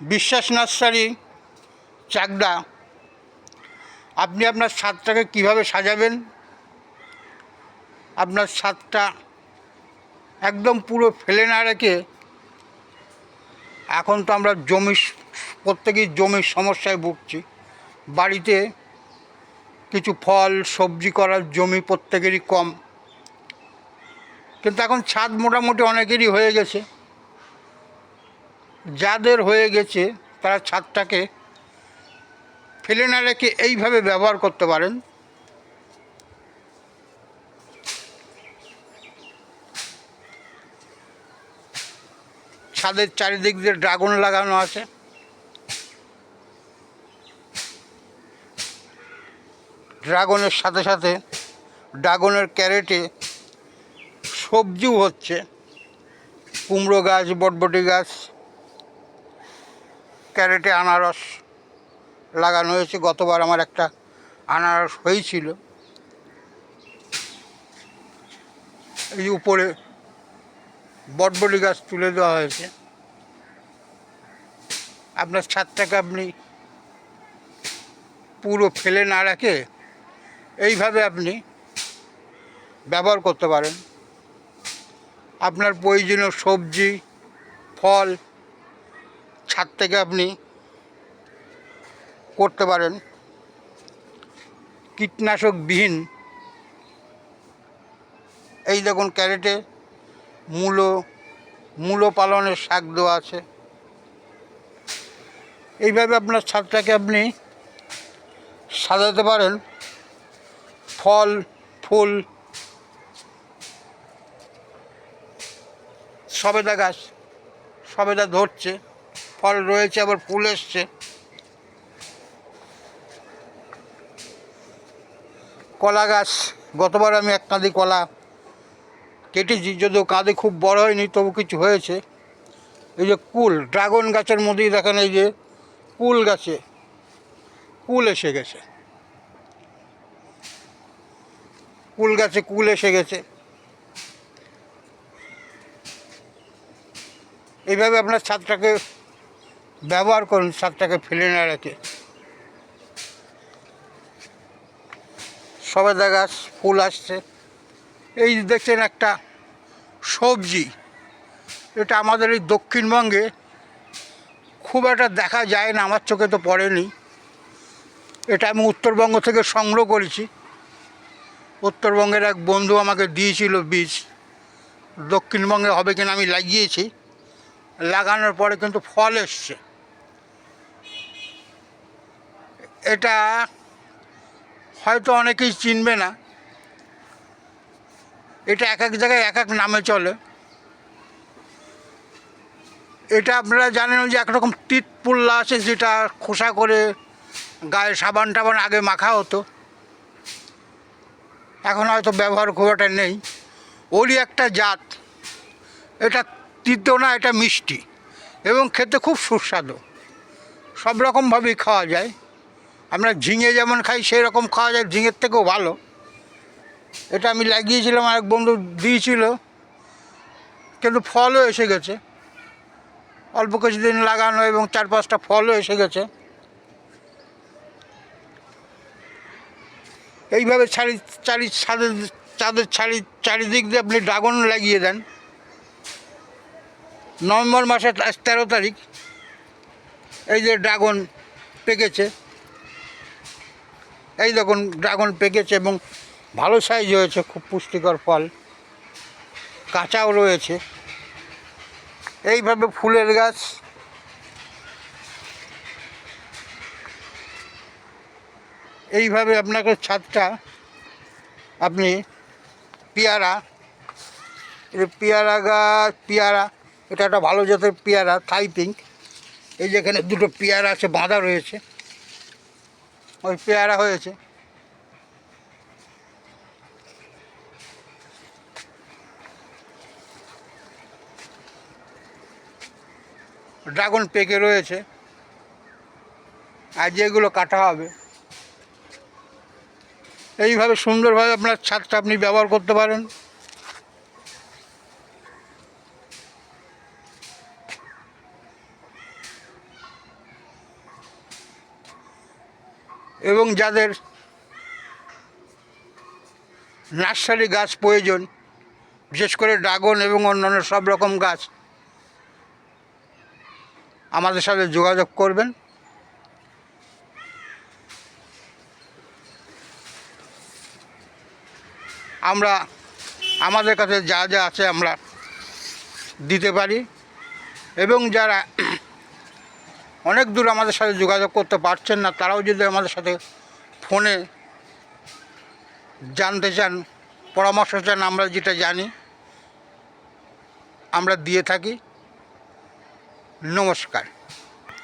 বিশ্বাস নার্সারি চাকদা। আপনি আপনার ছাদটাকে কীভাবে সাজাবেন? আপনার ছাদটা একদম পুরো ফেলে না রেখে এখন তো আমরা জমি প্রত্যেকেই জমির সমস্যায় ভুগছি। বাড়িতে কিছু ফল, সবজি করার জমি প্রত্যেকেরই কম। কিন্তু এখন ছাদ মোটামুটি অনেকেরই হয়ে গেছে। যাদের হয়ে গেছে, তারা ছাদটাকে ফেলে না রেখে এইভাবে ব্যবহার করতে পারেন। ছাদের চারিদিক দিয়ে ড্রাগন লাগানো আছে। ড্রাগনের সাথে সাথে ড্রাগনের ক্যারেটে সবজিও হচ্ছে। কুমড়ো গাছ, বটবটি গাছ ক্যারেটে আনারস লাগানো হয়েছে, গতবার আমার একটা আনারস হয়েছিল। এই উপরে বটবটি গাছ তুলে দেওয়া হয়েছে। আপনার ছাদটাকে আপনি পুরো ফেলে না রাখে এইভাবে আপনি ব্যবহার করতে পারেন। আপনার প্রয়োজনীয় সবজি, ফল ছাদ থেকে আপনি করতে পারেন। কীটনাশকবিহীন এই দেখুন ক্যারেটে মূলো মূলো পালনের শাক দেওয়া আছে। এইভাবে আপনার ছাদটাকে আপনি সাজাতে পারেন। ফল, ফুল, সবেদা গাছ, সবেদা ধরছে। ফল রয়েছে, আবার ফুল এসছে। কলা গাছ, গতবার আমি এক কাঁদি কলা কেটেছি, যদিও কাঁদে খুব বড় হয়নি, তবু কিছু হয়েছে। এই যে কুল, ড্রাগন গাছের মধ্যেই দেখেন এই যে কুল গাছে, কুল এসে গেছে। কুল গাছে কুল এসে গেছে। এইভাবে আপনার ছাদটাকে ব্যবহার করুন ছাদটাকে ফেলে না রেখে। সবেদা গাছ ফুল আসছে। এই দেখছেন একটা সবজি। এটা আমাদের এই দক্ষিণবঙ্গে খুব একটা দেখা যায় না, আমার চোখে তো পড়েনি। এটা আমি উত্তরবঙ্গ থেকে সংগ্রহ করেছি। উত্তরবঙ্গের এক বন্ধু আমাকে দিয়েছিল বীজ। দক্ষিণবঙ্গে হবে কিনা আমি লাগিয়েছি। লাগানোর পরে কিন্তু ফল এসছে। এটা হয়তো অনেকেই চিনবে না। এটা এক এক জায়গায় এক এক নামে চলে। এটা আপনারা জানেন যে একরকম তিত পুল্লা আছে যেটা খোসা করে গায়ে সাবান টাবান আগে মাখা হতো। এখন হয়তো ব্যবহার খুব একটা নেই। ওরই একটা জাত। এটা তিতো না, এটা মিষ্টি। এবং খেতে খুব সুস্বাদু। সব রকমভাবেই খাওয়া যায়। আমরা ঝিঙে যেমন খাই সেই রকম খাওয়া যায়। ঝিঙের থেকেও ভালো। এটা আমি লাগিয়েছিলাম আর এক বন্ধু দিয়েছিল। কিন্তু ফলও এসে গেছে। অল্প কিছুদিন লাগানো এবং চার পাঁচটা ফলও এসে গেছে। এইভাবে চারি চারি ছাদের চাঁদের চারি চারিদিক দিয়ে আপনি ড্রাগন লাগিয়ে দেন। নভেম্বর মাসের তেরো তারিখ। এই যে ড্রাগন পেকেছে। এই দেখুন, ড্রাগন পেকেছে এবং ভালো সাইজ হয়েছে, খুব পুষ্টিকর ফল। কাঁচাও রয়েছে। এইভাবে ফুলের গাছ। এইভাবে আপনাকে ছাদটা আপনি পেয়ারা পেয়ারা গাছ, পেয়ারা এটা একটা ভালো জাতের পেয়ারা থাই পিঙ্ক এই যে এখানে দুটো পেয়ারা আছে, বাঁধা রয়েছে। ওই পেয়ারা হয়েছে। ড্রাগন পেকে রয়েছে। আর যেগুলো কাটা হবে। এইভাবে সুন্দরভাবে আপনার ছাদটা আপনি ব্যবহার করতে পারেন। এবং যাদের নার্সারি গাছ প্রয়োজন, বিশেষ করে ড্রাগন এবং অন্যান্য সব রকম গাছ, আমাদের সাথে যোগাযোগ করবেন। আমরা, আমাদের কাছে যা যা আছে আমরা দিতে পারি। এবং যারা অনেক দূর আমাদের সাথে যোগাযোগ করতে পারছেন না, তারাও যদি আমাদের সাথে ফোনে জানতে চান, পরামর্শ চান, আমরা যেটা জানি, আমরা দিয়ে থাকি। নমস্কার।